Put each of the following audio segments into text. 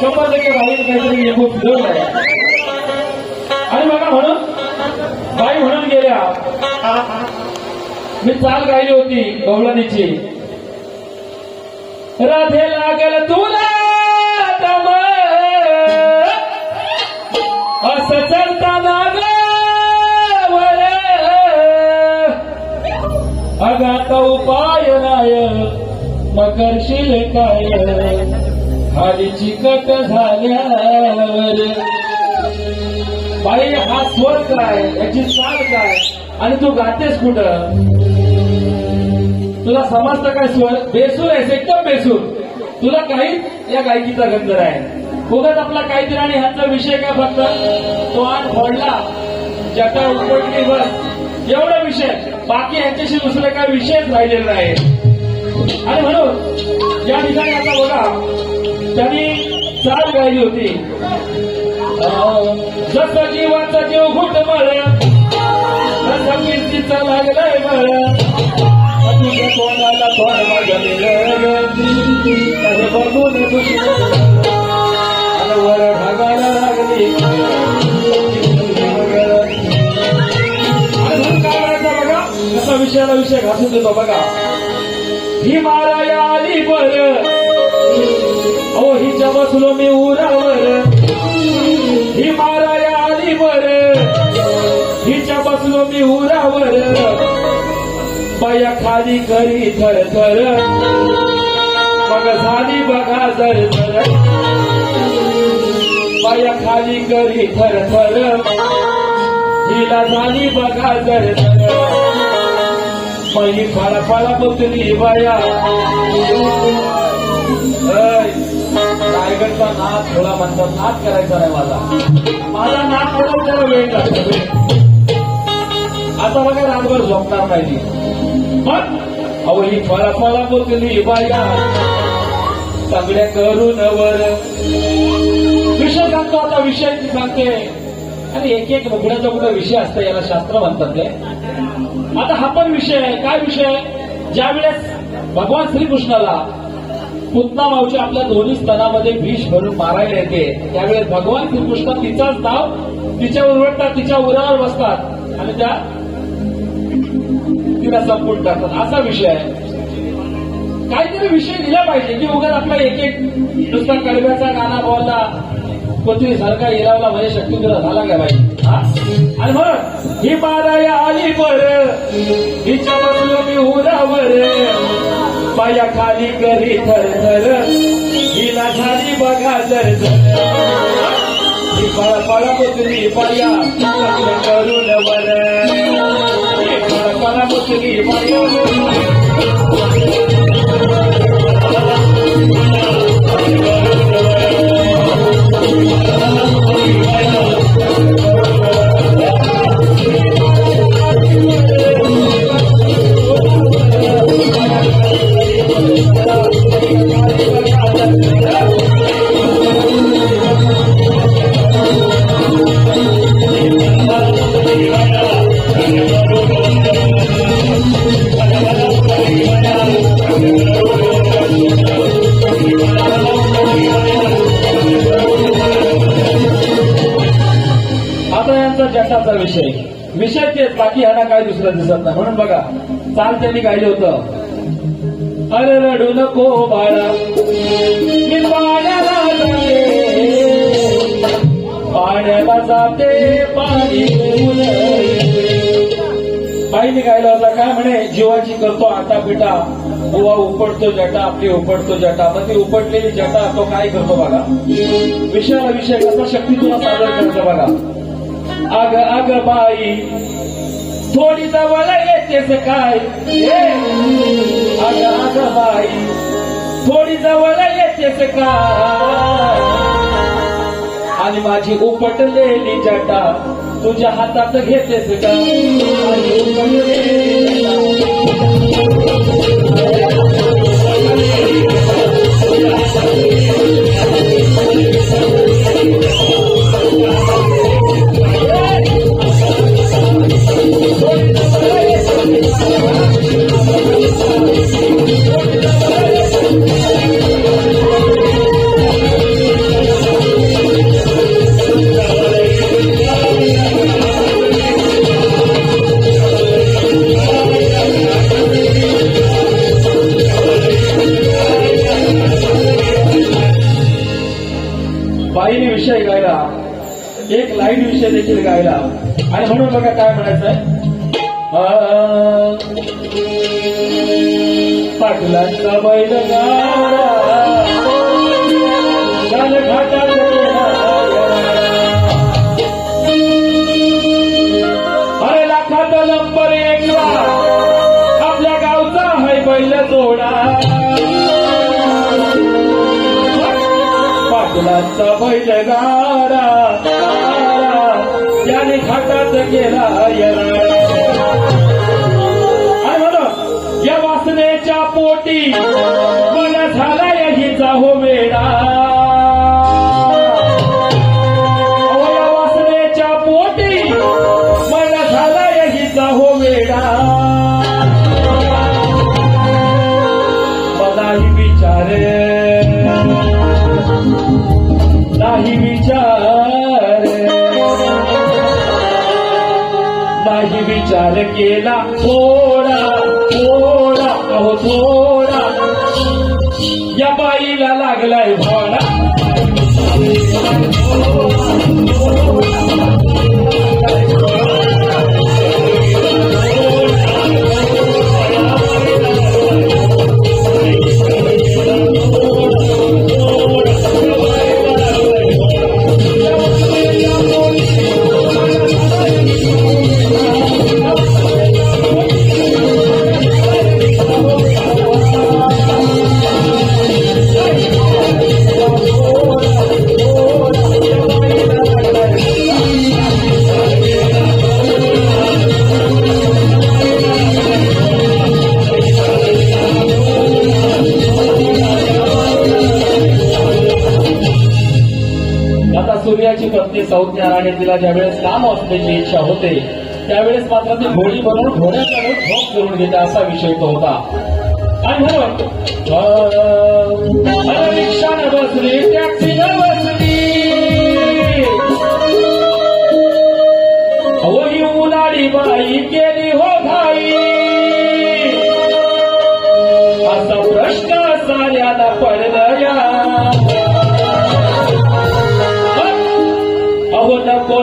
शंभर टक्के बाईने काहीतरी लिंबू फिरवलाय आणि मला म्हणून बाई म्हणून गेल्या. मी चाल गायली होती गवळणीची राधे लागल तुला असं चलताना गावर अगात उपाय नाय मग करशील काय? खाली चिकट झाल्यावर. बाई हा स्वर काय? याची चाल काय? आणि तू गातेस कुठं? तुला समजतं काय स्वर? बेसूर आहेस एकदम बेसूर. तुला काही या गायकीचा गंध आहे बघत आपला काहीतरी आणि ह्यांचा विषय काय फक्त? तो आज फोडला. जटा उपटली बस एवढा विषय. बाकी ह्यांच्याशी दुसरे काय विषयच राहिलेले नाही आणि म्हणून या ठिकाणी आता बघा. त्यांनी चाल गायली होती. जसा जीवाचा जीव घुट मळ तसं कीर्तीचा लागलाय मळ तुझ्या तोंडाला तोंड हे बघून दुश्मन आणि वर ढगाला लागली. बघा? विषयाला विषय घासून देतो बघा. ही माराया आली बर. ओ हिच्या बसलो मी उरावर. ही माराया आली बर हिच्या बसलो मी उरावर. बाया खाली करी थर थर मग झाली बघा जर थर बाया खाली करी थर थर हिला झाली बघा जर थर पहिली फळा फळा बसली बाया रायगडचा नाच थोडा म्हणतात नाच करायचा नाही माझा. माझा नाच थोडा त्याला वेळ लागतो. आता बघा रातभर झोपणार नाही ती. मग अहो ही फळा फळा बसली बाया सगळ्या करून वर. विषय सांगतो आता विषय सांगते. आणि एक एक मुगड्याचा कुठं विषय असतं याला शास्त्र म्हणतात ते. आता हा पण विषय आहे. काय विषय? ज्या वेळेस भगवान श्रीकृष्णाला पुतना मावशी आपल्या दोन्ही स्तनामध्ये विष भरून मारायला येते. त्यावेळेस भगवान श्रीकृष्ण तिचाच नाव तिच्यावर उलटतात तिच्या उरावर बसतात आणि त्या तिला संपून टाकतात. असा विषय आहे. काहीतरी विषय दिला पाहिजे की उगाच आपला एक एक नुसता कडव्याचा गाणा बोलला कोणतरी सारखा इरावला म्हणजे शक्ती तुला झाला काय पाहिजे आणि म्हणून ही माराया आली बर हिच्या बसलो मी उरावर. पाया खाली करी थर थर हिला झाली बघा जर जर ही फळ फळ बसली पाया करून वर. ही फळ फळ बसली पाया जाते पाणी बाईने गायला होता काय म्हणे जीवाची करतो आटा पिटा बुवा उपडतो जटा आपली उपडतो जटा. मग ती उपडलेली जटा तो काय करतो बघा? विषयाला विषय कसा शक्ती तुला सादर करतो बघा? अग अग बाई थोडी जवळ येतेस काय? अग अग बाई थोडी जवळ येतेस काय? आणि माझी उपटलेली जटा तुझ्या हातात घेतेस का उपटलेली काही विषय देखील गायला. आणि म्हणून बघा काय म्हणायचंय? पाटलांचा बैल घाटात पाटलाचा बैलगारा त्याने घाटात केला येणार. या वासनेच्या पोटी मला झाला हिचा हो मेळा. विचार केला. थोडा थोडा अहो थोडा. या बाईला लागलाय भाडा. आता सूर्याची पत्नी संज्ञा आणि तिला ज्यावेळेस काम असण्याची इच्छा होते त्यावेळेस मात्र ती घोडी बनवून घोड्याकडून झोप करून घेते असा विषय तो होता. आणि म्हणून अं, अरे रिक्षानं बसली टॅक्सीनं बसली. अहो ही बाई केली हो भाई असा प्रश्न साऱ्याला पडला.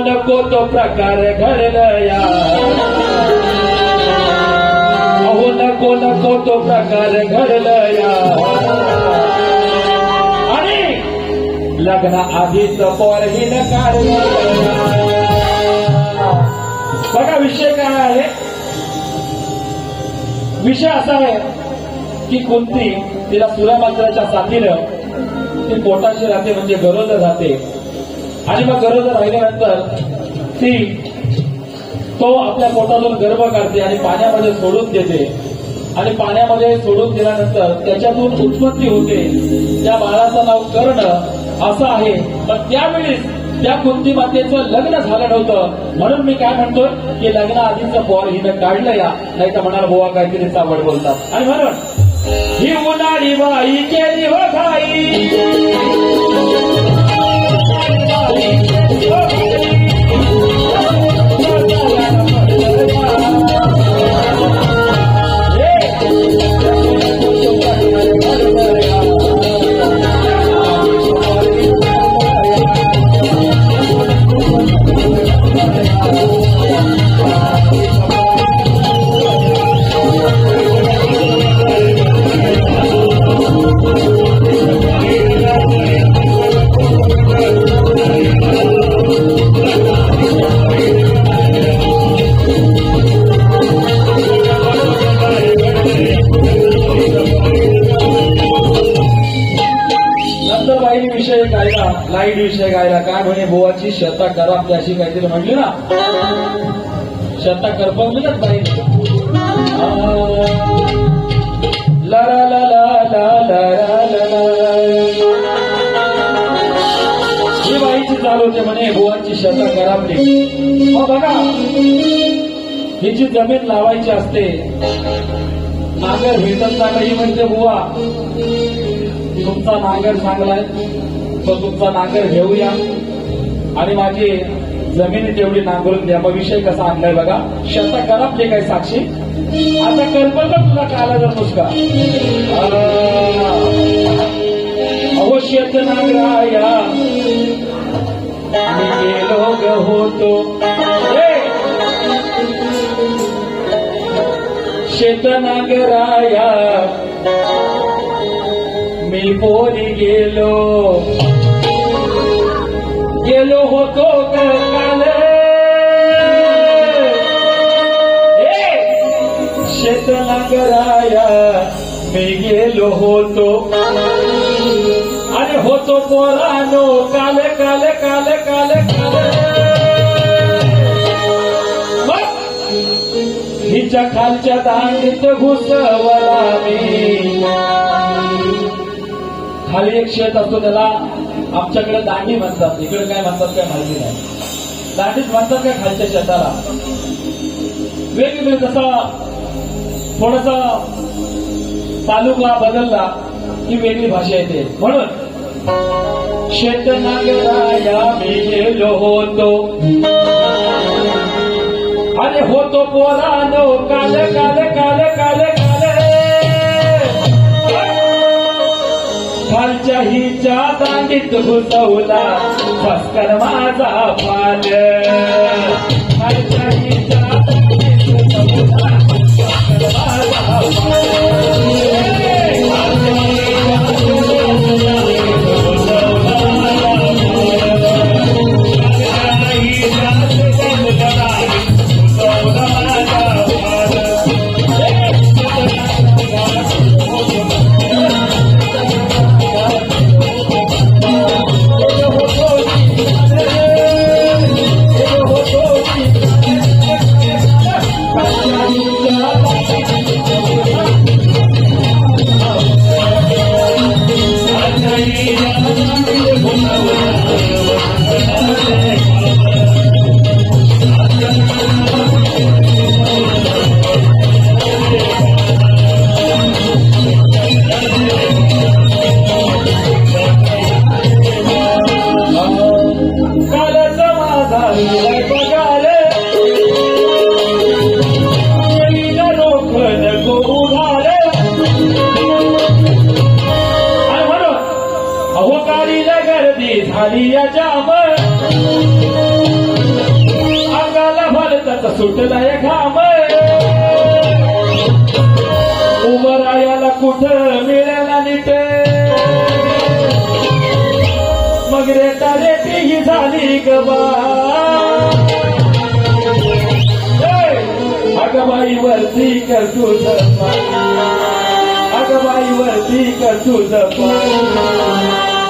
नको नको तो प्रकार घडलया अहो नको नको तो प्रकार घडलया आणि लग्न आधीच पोरही न बघा विषय काय आहे. विषय असा आहे की कोणती तिला सूर्यमंत्राच्या साथीनं ती पोटाशी राहते म्हणजे गरज राहते. आणि मग गरोदर राहिल्यानंतर ती तो आपल्या पोटातून गर्भ काढते आणि पाण्यामध्ये सोडून देते. आणि पाण्यामध्ये सोडून दिल्यानंतर त्याच्यातून उत्पत्ती होते. त्या बाळाचं नाव कर्ण असं आहे. पण त्यावेळेस त्या कुंती मातेचं लग्न झालं नव्हतं. म्हणून मी काय म्हणतोय की लग्न आधीचं पोर हिनं काढलं या. नाही तर म्हणाल बोवा काहीतरी सावड बोलतात. आणि म्हणून ही उन्हाळी बाई केली हो Thank you. चालू होते म्हणे बोवाची शेता करापली मग बघा हिची जमीन लावायची असते नांगर भेटत नाही म्हणजे बुवा. तुमचा नांगर चांगलाय तो तुमचा नांगर घेऊया. आणि माझी जमीन तेवढी नांगरून द्या. मग विषय कसा आणलाय बघा. शेता करपले काय साक्षी. आता कल्पना तुला काला जर नुसका अवश्य शेत नांगराया मी गेलो ग होतो. हे! मी पोरी गेलो. गेलो होतो काल. शेतनगराया मी गेलो होतो. आणि होतो पोरानो काल हिच्या खालच्या दांडीत घुसवला मी. खाली एक शेत असतो त्याला. आमच्याकडे दांडी म्हणतात. इकडे काय म्हणतात काय माहिती नाही. दांडीच म्हणतात काय खालच्या शेताला? वेगवेगळे जसा थोडासा तालुका बदलला की वेगळी भाषा येते. म्हणून शेत नागराया मी गेलो होतो. अरे होतो पोरानो काल काल काल काल काल. खालच्या हिच्या दांडीत घुसवला भस्कर माझा पाल खालच्या ही झाली वरती कर तुझं पाय. वरती कर तुझं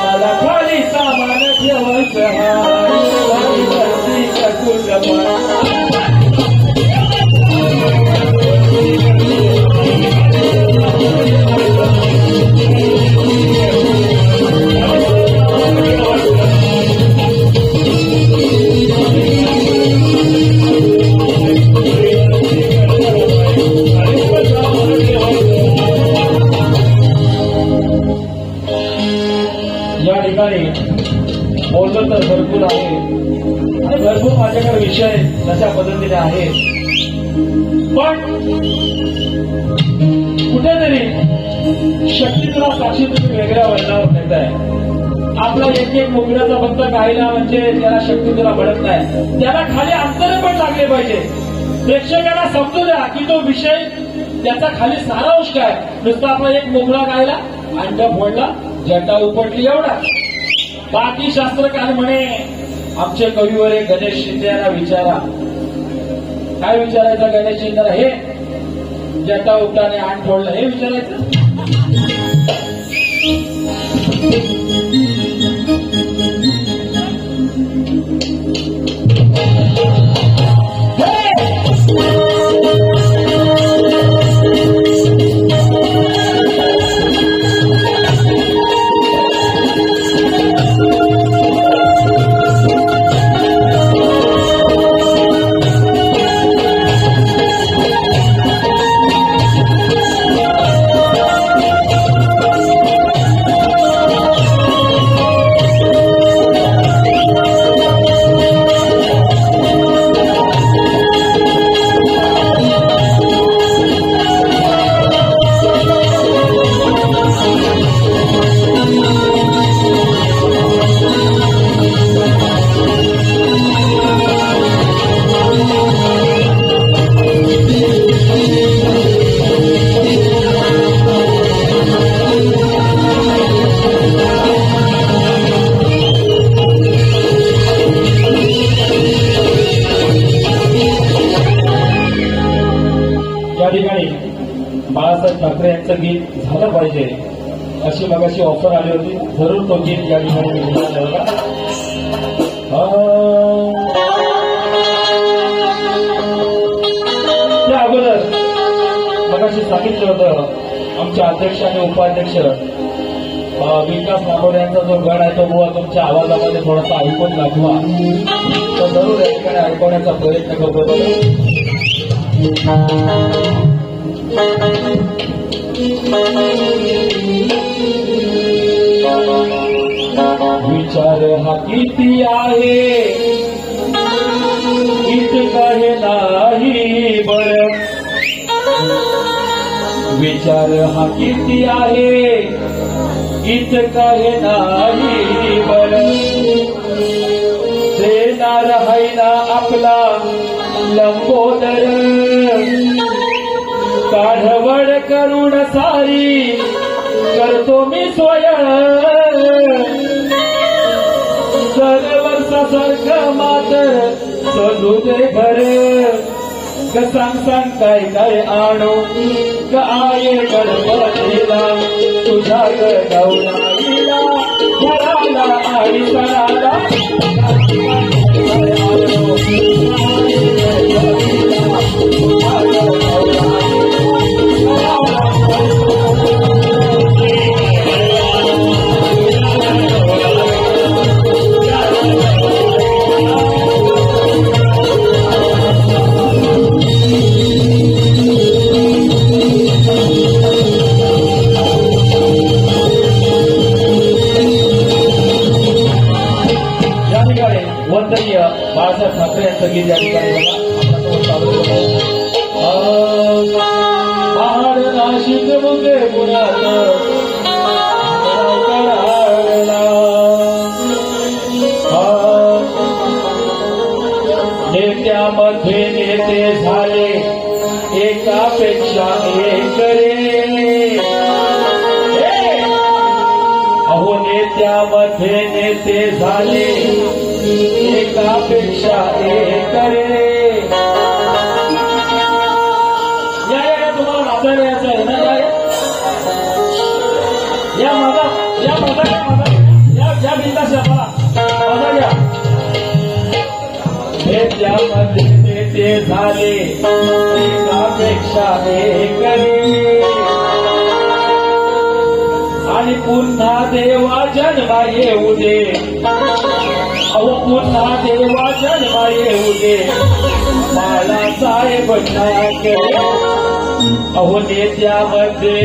मला खाली सामान ठेवायचं वरती कर भरपूर आहे. आणि भरपूर माझ्याकडे विषय तशा पद्धतीने आहे पण कुठेतरी शक्तीला साक्षी तुम्ही वेगळ्या वर्णावर नेताय आपला एक एक मुगड्याचा फक्त गायला म्हणजे त्याला शक्ती तुला भरत नाही. त्याला खाली अंतर पण लागले पाहिजे. प्रेक्षकांना समजू द्या की तो विषय त्याचा खाली सारांश काय? नुसता आपला एक मोगळा गायला अंडा फोडला झेंडा उपटली एवढा. बाकी शास्त्रकार म्हणे आमचे कवीवर गणेश शिंदेला विचारा. काय विचारायचं गणेश शिंदेला? हे जटा उठाने आण फोडलं हे विचारायचं? अशी ऑफर आली होती. जरूर तो गीत या ठिकाणी त्या अगोदर मगाशी सांगितलं होतं आमचे अध्यक्ष आणि उपाध्यक्ष विकास नागोडे यांचा जो गण आहे तो बुवा तुमच्या आवाजामध्ये थोडासा ऐकून दाखवा. तर जरूर या ठिकाणी ऐकवण्याचा प्रयत्न करतो विचार हा किती आहे? इतका हे नाही बर. विचार हा किती आहे? इतका हे नाही बर. देणार आहे आपला लंबोदर. काढवड करून सारी करतो मी स्वयं. दरवर्षासारखं मात्र सजू दे घर सांग सांग काय काय आणू. ग आये गणपतीला तुझ्या गौराईला घराला सणाला. एकापेक्षा एक रे अहो नेत्यामध्ये नेते झाले। एकापेक्षा एक रे ते झाले. एकापेक्षा एक आणि पुन्हा देवा जन्मा येऊ दे अहो पुन्हा देवा जन्मा येऊ दे मला साहेब नायक अहो नेत्यामध्ये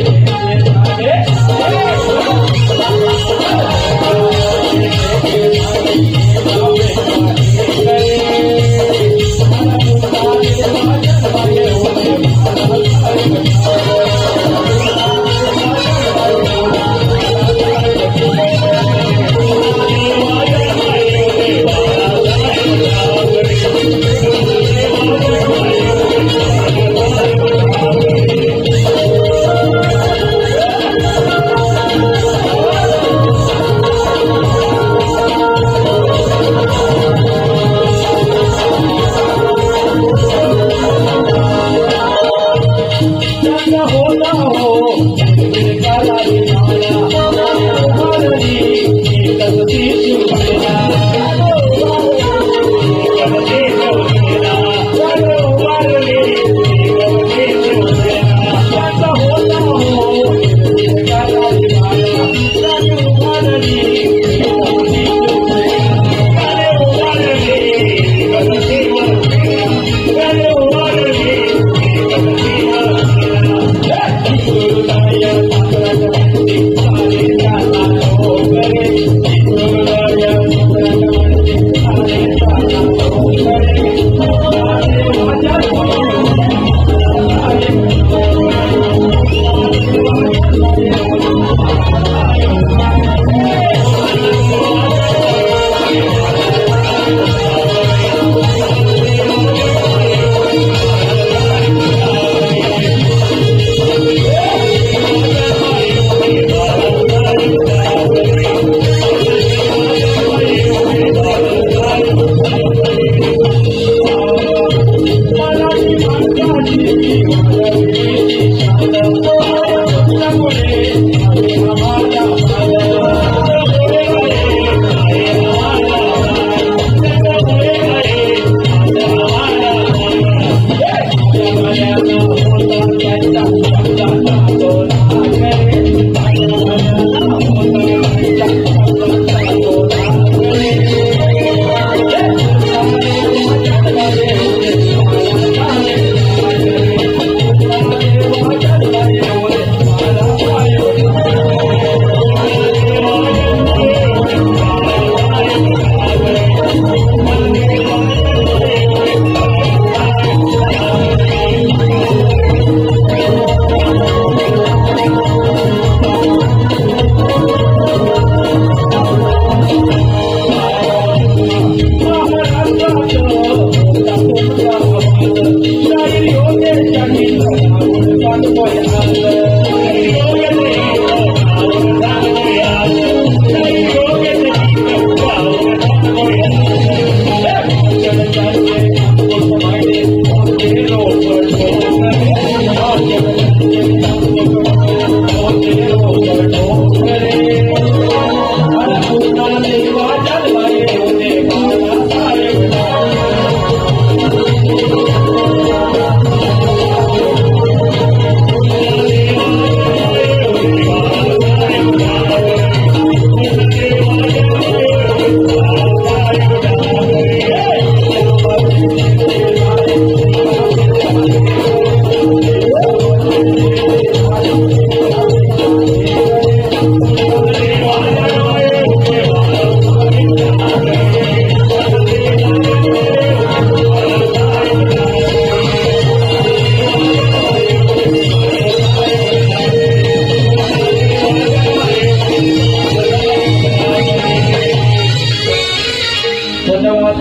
धन्यवाद.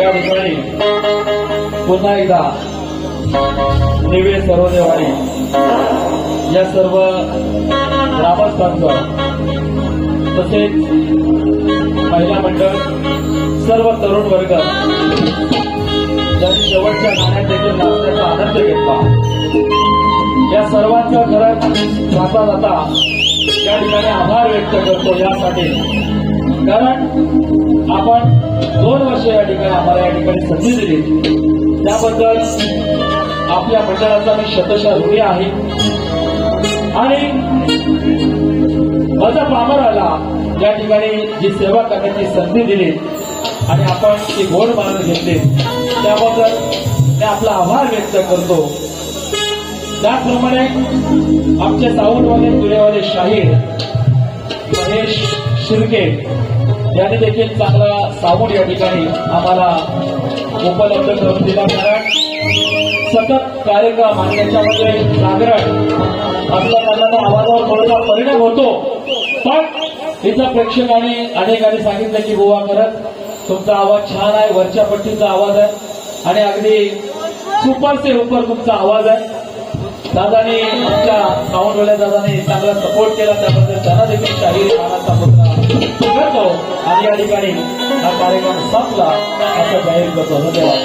या ठिकाणी पुन्हा एकदा निवे सर्वदेवाने या सर्व ग्रामस्थांचं तसेच महिला मंडळ सर्व तरुण वर्ग ज्यांनी शेवटच्या गाण्यात देखील नाचण्याचा आनंद घेतला. या सर्वांच्या घरात जाता जाता या ठिकाणी आभार व्यक्त करतो यासाठी. कारण आपण दोन वर्ष या ठिकाणी आम्हाला या ठिकाणी संधी दिली. त्याबद्दल आपल्या मंडळाचा मी शतशा ऋणी आहे. आणि माझा पामराला या ठिकाणी जी सेवा करण्याची संधी दिली आणि आपण ती गोड मानून घेतली. त्याबद्दल मी आपला आभार व्यक्त करतो. त्याचप्रमाणे आमचे सावंतवाले तुरेवाले शाहीर महेश शिर्के यांनी देखील चांगला साबून या ठिकाणी आम्हाला उपलब्ध करून दिला. कारण सतत कार्यक्रम आणि त्याच्यामध्ये जागरण आपल्या त्यांना आवाजावर थोडासा परिणाम होतो. पण इथं प्रेक्षकांनी अनेकांनी सांगितलं की गोवा करत तुमचा आवाज छान आहे वरच्या पट्टीचा आवाज आहे आणि अगदी सुपर से उपर तुमचा आवाज आहे. दादानी आमच्या सावंतवाल्या दादाने चांगला सपोर्ट केला. त्याबद्दल त्यांना देखील शाहीर मानाचा मुद्रा करतो आणि या ठिकाणी हा कार्यक्रम संपला. असं जाहीर करतो धन्यवाद.